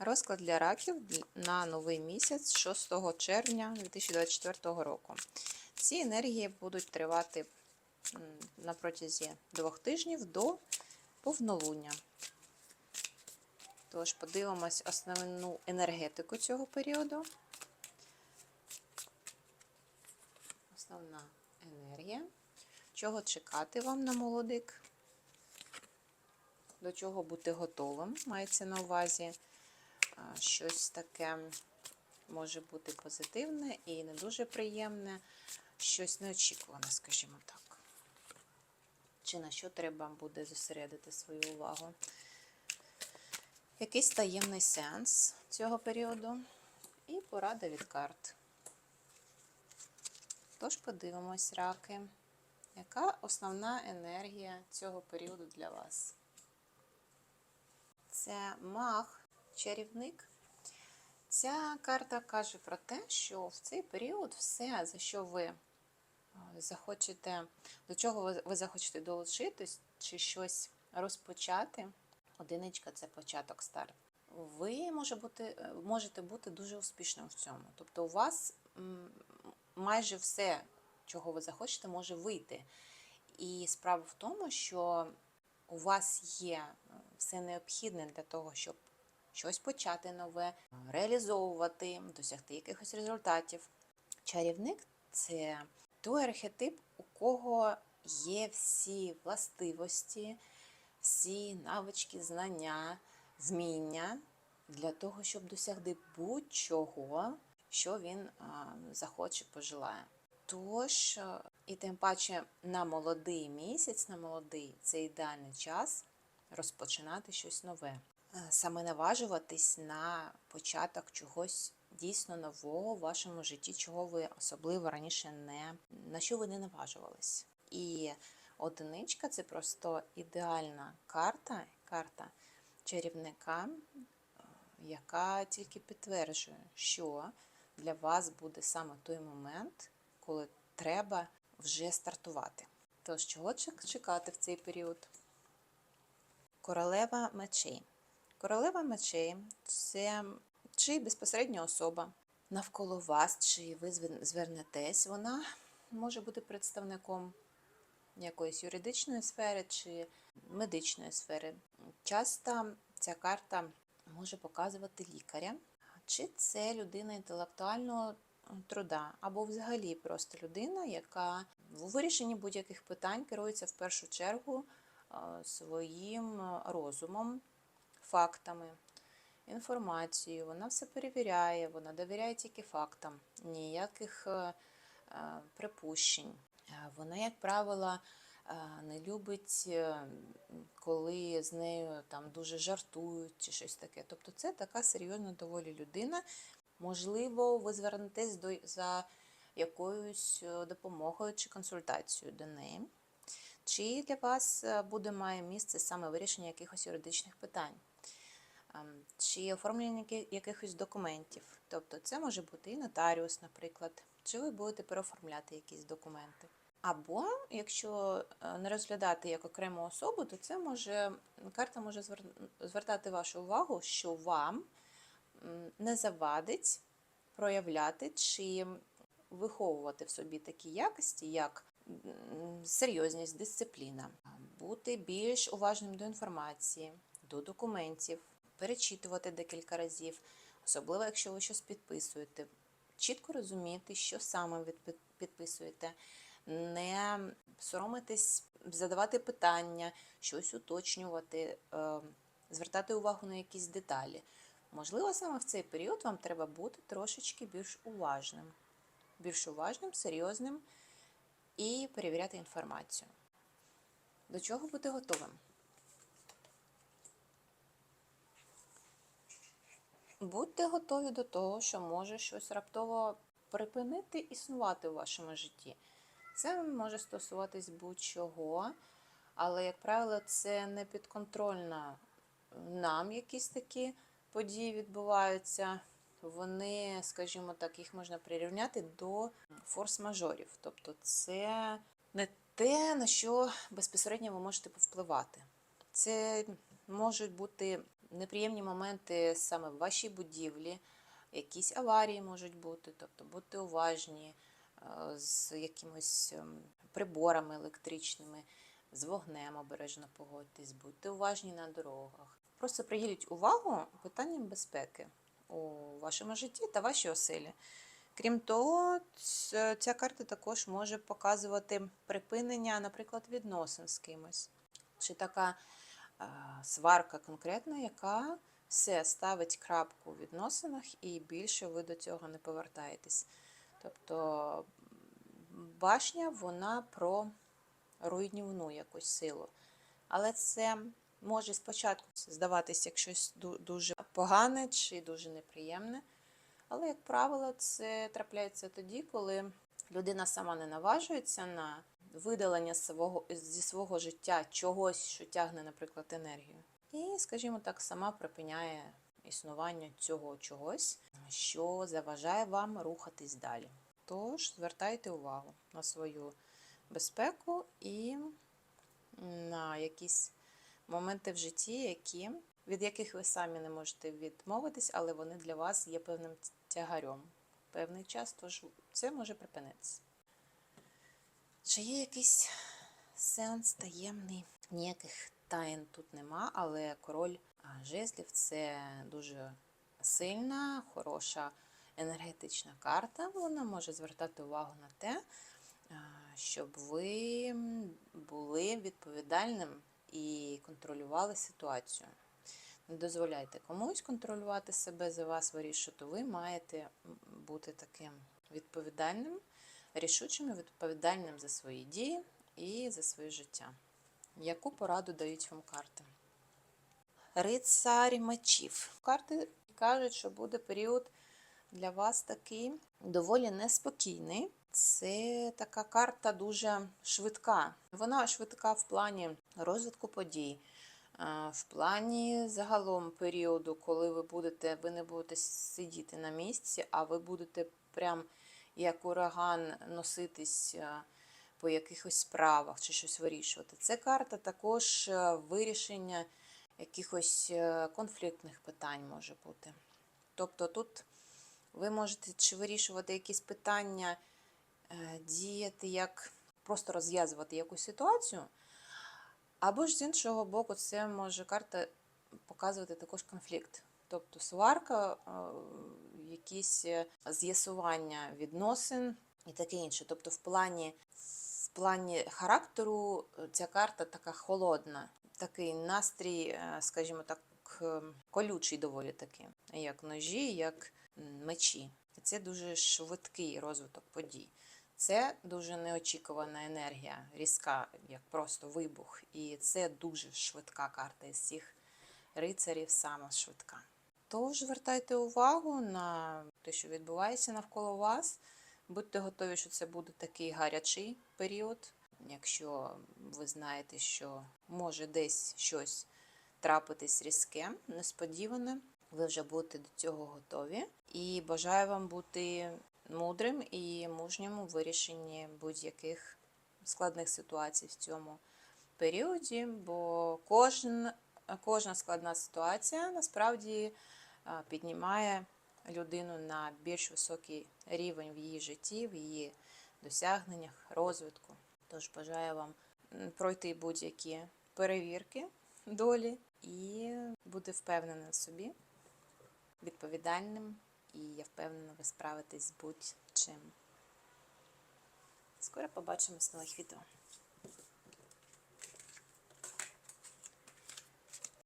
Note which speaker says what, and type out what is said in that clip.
Speaker 1: Розклад для раків на новий місяць 6 червня 2024 року. Ці енергії будуть тривати на протязі двох тижнів до повнолуння. Тож подивимось основну енергетику цього періоду. Основна енергія. Чого чекати вам на молодик? До чого бути готовим, мається на увазі. Щось таке може бути позитивне і не дуже приємне, щось неочікуване, скажімо так. Чи на що треба буде зосередити свою увагу? Якийсь таємний сенс цього періоду і порада від карт. Тож подивимось, раки, яка основна енергія цього періоду для вас? Це маг, чарівник. Ця карта каже про те, що в цей період все, за що ви е, захочете, до чого ви, захочете долучитись, чи щось розпочати. Одиничка це початок старт. Ви може бути, е, можете бути дуже успішним в цьому. Тобто, у вас майже все, чого ви захочете, може вийти. І справа в тому, що у вас є е, все необхідне для того, щоб щось почати нове, реалізовувати, досягти якихось результатів. Чарівник це той архетип, у кого є всі властивості, всі навички, знання, вміння для того, щоб досягти будь-чого, що він захоче, пожелає. Тож, і тим паче на молодий місяць, на молодий це ідеальний час розпочинати щось нове. Е, Саме наважуватись на початок чогось дійсно нового в вашому житті, чого ви особливо раніше не на що ви не наважувались. І одиничка це просто ідеальна карта, карта чарівника, е, яка тільки підтверджує, що для вас буде саме той момент, коли треба вже стартувати. Тож, чого чекати в цей період? Королева мечей. Королева мечей це чи безпосередня особа навколо вас, чи ви звернетесь, вона може бути представником якоїсь юридичної сфери чи медичної сфери. Часто ця карта може показувати лікаря, чи це людина інтелектуального труда, або взагалі просто людина, яка у вирішенні будь-яких питань керується в першу чергу своїм розумом, фактами, інформацією. Вона все перевіряє, вона довіряє тільки фактам, ніяких е, е, припущень. Е, Вона, як правило, не любить, коли з нею там дуже жартують чи щось таке. Тобто це така серйозна доволі людина. Можливо, ви звернетесь до, за якоюсь допомогою чи консультацією до неї. Чи для вас е, буде має місце саме вирішення якихось юридичних питань, Ем, чи оформлення якихось документів. Тобто це може бути і нотаріус, наприклад, чи ви будете переоформляти якісь документи. Або якщо е, не розглядати як окрему особу, то це може карта може звертати вашу увагу, що вам не завадить проявляти чи виховувати в собі такі якості, як серйозність, дисципліна, бути більш уважним до інформації, до документів, перечитувати декілька разів, особливо якщо ви щось підписуєте, чітко розуміти, що саме підписуєте, не соромитись, задавати питання, щось уточнювати, е, звертати увагу на якісь деталі. Можливо, саме в цей період вам треба бути трошечки більш уважним, більш уважним, серйозним і перевіряти інформацію. До чого бути готовим? Будьте готові до того, що може щось раптово припинити існувати у вашому житті. Це може стосуватись будь-чого, але, як правило, це не підконтрольно нам якісь такі події відбуваються. Вони, скажімо так, їх можна прирівняти до форс-мажорів. Тобто, це не те, на що безпосередньо ви можете повпливати. Це можуть бути неприємні моменти саме в вашій будівлі, якісь аварії можуть бути, тобто будьте уважні е, з якимось ем, приборами електричними, з вогнем обережно погодьтесь, будьте уважні на дорогах. Просто приділіть увагу питанням безпеки у вашому житті та вашій оселі. Крім того, ця карта також може показувати припинення, наприклад, відносин з кимось. Чи така сварка конкретна, яка все ставить крапку у відносинах і більше ви до цього не повертаєтесь. Тобто башня вона про руйнівну якусь силу. Але це може спочатку здаватися як щось дуже погане чи дуже неприємне. Але, як правило, це трапляється тоді, коли людина сама не наважується на видалення свого, зі свого життя чогось, що тягне, наприклад, енергію. І, скажімо так, сама припиняє існування цього чогось, що заважає вам рухатись далі. Тож звертайте увагу на свою безпеку і на якісь моменти в житті, які, від яких ви самі не можете відмовитись, але вони для вас є певним тягарем. Певний час, тож це може припинитися. Чи є якийсь сенс таємний? Ніяких таєн тут нема, але король жезлів це дуже сильна, хороша енергетична карта. Вона може звертати увагу на те, щоб ви були відповідальним і контролювали ситуацію. Не дозволяйте комусь контролювати себе за вас, вирішувати. Ви маєте бути таким відповідальним, рішучим і відповідальним за свої дії і за своє життя. Яку пораду дають вам карти? Рицарь мечів. Карти кажуть, що буде період для вас такий доволі неспокійний. Це така карта дуже швидка. Вона швидка в плані розвитку подій, в плані загалом періоду, коли ви будете, ви не будете сидіти на місці, а ви будете прям як ураган носитись по якихось справах чи щось вирішувати. Це карта також вирішення якихось конфліктних питань може бути. Тобто тут ви можете чи вирішувати якісь питання, діяти як просто розв'язувати якусь ситуацію. Або ж з іншого боку, це може карта показувати також конфлікт. Тобто сварка, е, якісь е, з'ясування відносин і таке інше. Тобто, в плані, в плані характеру е, ця карта така холодна, такий настрій, е, скажімо так, е, колючий доволі таки, як ножі, як мечі. Це дуже швидкий розвиток подій. Це дуже неочікувана енергія, різка, як просто вибух. І це дуже швидка карта із всіх рицарів, сама швидка. Тож звертайте увагу на те, що відбувається навколо вас. Будьте готові, що це буде такий гарячий період. Якщо ви знаєте, що може десь щось трапитись різке, несподіване, ви вже будете до цього готові. І бажаю вам бути мудрим і мужнім у вирішенні будь-яких складних ситуацій в цьому періоді, бо кожен, кожна складна ситуація насправді піднімає людину на більш високий рівень в її житті, в її досягненнях, розвитку. Тож бажаю вам пройти будь-які перевірки долі і бути впевненим в собі, відповідальним, і я впевнена, ви справитесь з будь-чим. Скоро побачимось нових відео.